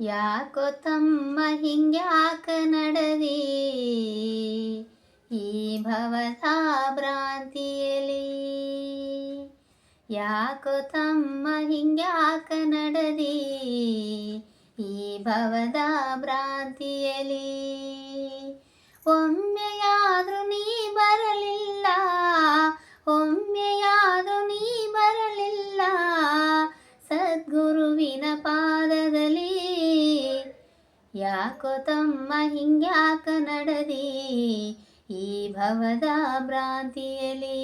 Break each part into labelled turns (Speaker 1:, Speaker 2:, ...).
Speaker 1: ಯಾಕೋ ತಮ್ಮ ಹಿಂಗ್ಯಾಕ ನಡದಿ? ಈ ಭವತಾ ಭ್ರಾಂತಿಯಲಿ ಯಾಕೋ ತಮ್ಮ ಹಿಂಗ್ಯಾಕ ನಡದಿ? ಈ ಭವದ ಭ್ರಾಂತಿಯಲಿ ಸದ್ಗುರುವಿನ ಪಾದದಲ್ಲಿ. ಯಾಕೋ ತಮ್ಮ ಹಿಂಗ್ಯಾಕ ನಡದಿ ಈ ಭವದ ಭ್ರಾಂತಿಯಲಿ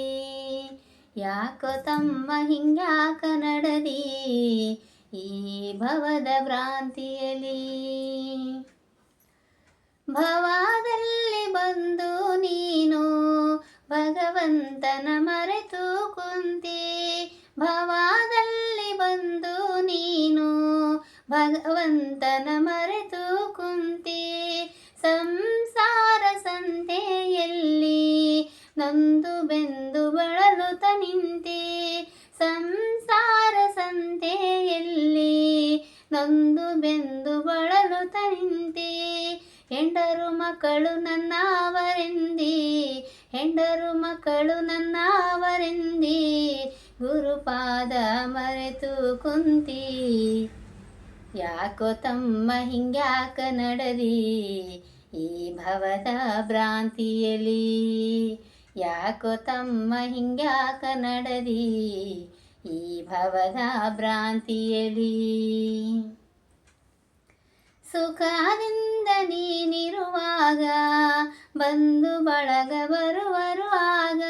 Speaker 1: ಯಾಕೋ ತಮ್ಮ ಹಿಂಗ್ಯಾಕ ನಡದಿ ಈ ಭವದ ಭ್ರಾಂತಿಯಲಿ ಭವಾದಲ್ಲಿ ಬಂದು ನೀನು ಭಗವಂತನ ಭಗವಂತನ ಮರೆತು ಕುಂತಿ, ಸಂಸಾರ ಸಂತೆಯಲ್ಲಿ ನಂದು ಬೆಂದು ಬಳಲುತ ನಿಂತಿ, ಸಂಸಾರ ಸಂತೆಯಲ್ಲಿ ನಂದು ಬೆಂದು ಬಳಲುತ ನಿಂತಿ. ಹೆಂಡರು ಮಕ್ಕಳು ನನ್ನವರೆಂದಿ, ಹೆಂಡರು ಮಕ್ಕಳು ನನ್ನವರೆಂದಿ, ಗುರುಪಾದ ಮರೆತು ಕುಂತಿ. ಯಾಕೋ ತಮ್ಮ ಹಿಂಗ್ಯಾಕ ನಡದಿ? ಈ ಭವದ ಭ್ರಾಂತಿಯಲಿ? ಯಾಕೋ ತಮ್ಮ ಹಿಂಗ್ಯಾಕ ನಡದಿ? ಈ ಭವದ ಭ್ರಾಂತಿಯಲಿ? ಸುಖದಿಂದ ನೀನಿರುವಾಗ, ಬಂದು ಬಳಗ ಬರುವರು ಆಗ.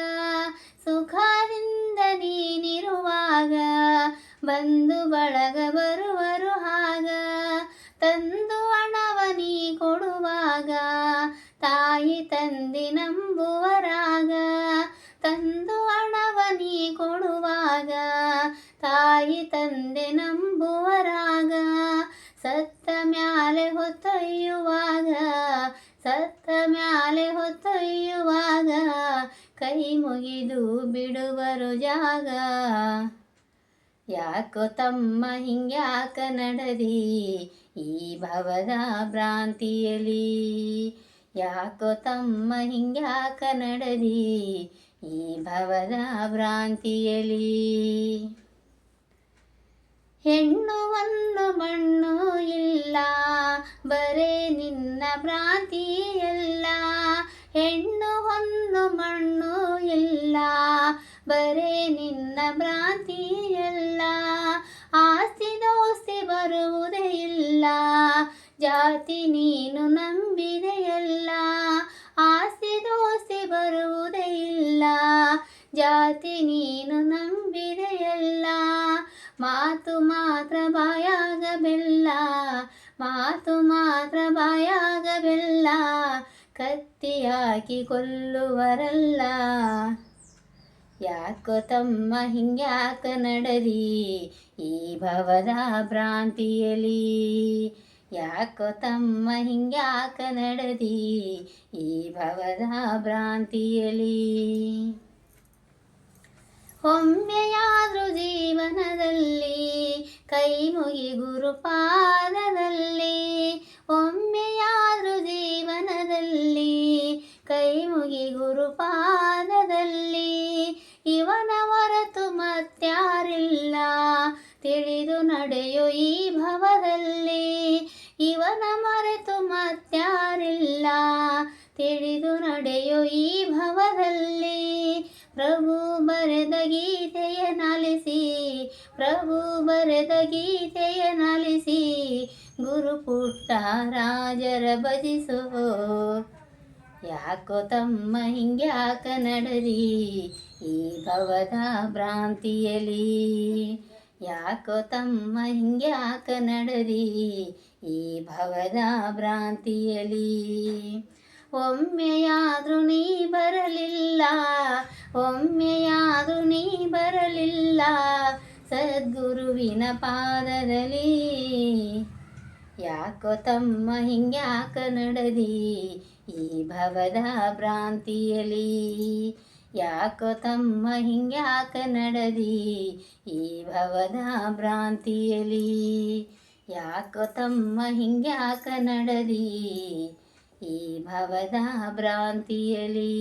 Speaker 1: ಸುಖದಿಂದ ನೀನಿರುವಾಗ, ಬಂದು ಬಳಗ ತಂದು ಹಣವ ನೀ ಕೊಡುವಾಗ, ತಾಯಿ ತಂದೆ ನಂಬುವರಾಗ. ತಂದು ಹಣವ ನೀ ಕೊಡುವಾಗ, ತಾಯಿ ತಂದೆ ನಂಬುವರಾಗ. ಸತ್ತ ಮ್ಯಾಲೆ ಹೊತ್ತೊಯ್ಯುವಾಗ, ಸತ್ತ ಮ್ಯಾಲೆ ಹೊತ್ತೊಯ್ಯುವಾಗ, ಕೈ ಮುಗಿದು ಬಿಡುವರು ಜಾಗ. ಯಾಕೋ ತಮ್ಮ ಹಿಂಗ್ಯಾಕ ನಡದಿ? ಈ ಭವದ ಭ್ರಾಂತಿಯಲಿ ಯಾಕೋ ತಮ್ಮ ಹಿಂಗ್ಯಾಕ ನಡದಿ? ಈ ಭವದ ಭ್ರಾಂತಿಯಲಿ ಹೆಣ್ಣು ಒಂದು ಮಣ್ಣು ಇಲ್ಲ, ಬರೇ ನಿನ್ನ ಭ್ರಾಂತಿಯಲ್ಲ ಹೆಣ್ಣು ಒಂದು ಮಣ್ಣು ಇಲ್ಲ, ಬರೇ ನಿನ್ನ ಭ್ರಾಂತಿಯಲ್ಲ ಇಲ್ಲ ಜಾತಿ ನೀನು ನಂಬಿದೆಯಲ್ಲ ಆಸೆ ದೋಸೆ ಬರುವುದೇ ಇಲ್ಲ. ಜಾತಿ ನೀನು ನಂಬಿದೆಯಲ್ಲ ಮಾತು ಮಾತ್ರ ಬಾಯಾಗ ಬೆಲ್ಲ ಮಾತು ಮಾತ್ರ ಬಾಯಾಗ ಕತ್ತಿಯಾಗಿ ಕೊಲ್ಲುವರಲ್ಲ. ಯಾಕೋ ತಮ್ಮ ಹಿಂಗ್ಯಾಕ ನಡದಿ? ಈ ಭವದ ಭ್ರಾಂತಿಯಲಿ. ಯಾಕೋ ತಮ್ಮ ಹಿಂಗ್ಯಾಕ ನಡದಿ? ಈ ಭವದ ಭ್ರಾಂತಿಯಲಿ. ಒಮ್ಮೆಯಾದ್ರೂ ಜೀವನದಲ್ಲಿ, ಕೈ ಮುಗಿ ಗುರುಪಾದದಲ್ಲಿ ಒಮ್ಮೆಯಾದ್ರೂ ಜೀವನದಲ್ಲಿ, ಕೈ ಮುಗಿ ಗುರುಪಾದದಲ್ಲಿ ನಡೆಯೋ ಈ ಭವದಲ್ಲಿ. ಇವನ ಮರೆತು ಮತ್ಯಾರಿಲ್ಲ ತಿಳಿದು ನಡೆಯೋ ಈ ಭವದಲ್ಲಿ. ಪ್ರಭು ಬರೆದ ಗೀತೆಯ ನಾಲಿಸಿ. ಪ್ರಭು ಬರೆದ ಗೀತೆಯ ನಾಲಿಸಿ. ಗುರು ಪುಟ್ಟ ರಾಜರ ಭಜಿಸೋ. ಯಾಕೋ ತಮ್ಮ ಹಿಂಗ್ಯಾಕ ನಡರಿ. ಈ ಭವದ ಭ್ರಾಂತಿಯಲಿ ಯಾಕೋ ತಮ್ಮ ಹಿಂಗ್ಯಾಕ ನಡರಿ ಈ ಭವದ ಭ್ರಾಂತಿಯಲಿ? ಒಮ್ಮೆಯಾದ್ರೂ ನೀ ಬರಲಿಲ್ಲ, ಒಮ್ಮೆಯಾದ್ರೂ ನೀ ಬರಲಿಲ್ಲ ಸದ್ಗುರುವಿನ ಪಾದದಲ್ಲಿ. ಯಾಕೋ ತಮ್ಮ ಹಿಂಗ್ಯಾಕ ನಡದಿ? ಈ ಭವದ ಭ್ರಾಂತಿಯಲಿ? ಯಾಕೋ ತಮ್ಮ ಹಿಂಗ್ಯಾಕ ನಡದಿ ಈ ಭವದ ಭ್ರಾಂತಿಯಲಿ ಯಾಕೋ ತಮ್ಮ ಹಿಂಗ್ಯಾಕ ನಡದಿ ಈ ಭವದ ಭ್ರಾಂತಿಯಲಿ